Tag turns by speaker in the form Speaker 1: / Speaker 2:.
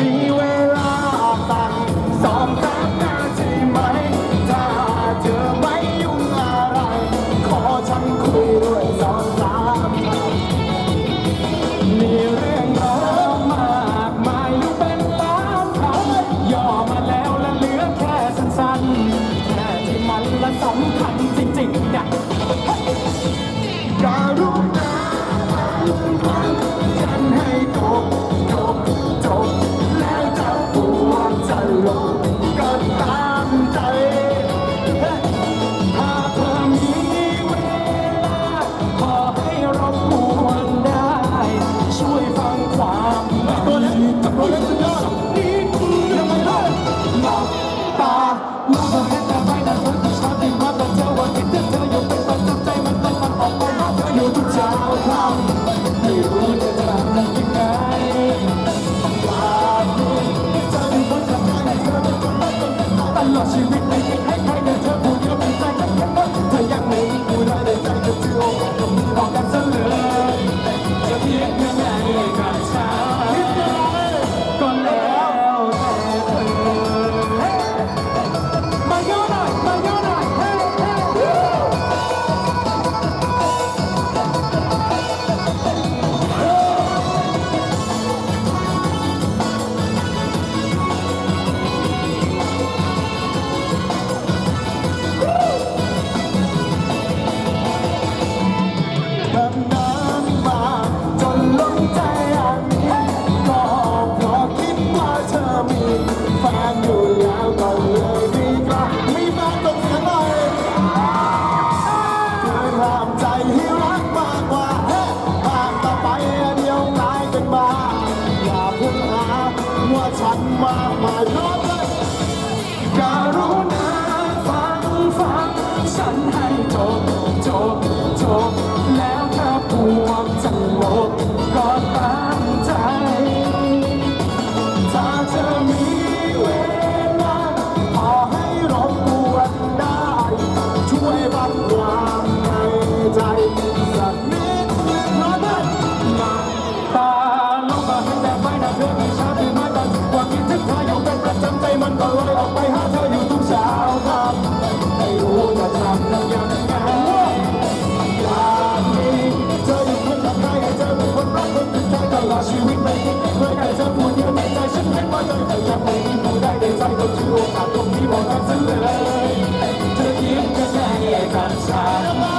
Speaker 1: มีเวลาตั้งสองสามนาทีไหม ถ้าเธอไม่ยุ่งอะไร ขอฉันคุยด้วยสองสามคำมีเรื่องร้องมากมาอยู่เป็นล้านคำย่อมาแล้วและเหลือแค่สั้นๆแค่ที่มันละสำคัจริงๆ Brasil. ว่าฉันมากมายน้อยการุณาฟังฟังฉันให้จบจบจบแล้วถ้าปวงจังหวะก็ตาม มันก็ลอยออกไปหาเธออยู่ทุกเช้ครับไม่รู้จะทำยังไงอยากมีเธออยู่คนรักใครเธอเป็นคนรักคนติดใจตลอดชีวิตไม่คิดไม่เได้เธอพูดเยอในใจฉันเห็นว่าเธอแต่ยัไม่ผู้ใดในใจก็ถือโอกาสตรงนี้บอกรักฉันเลยเธอยิ้ก็ใช่กันฉัน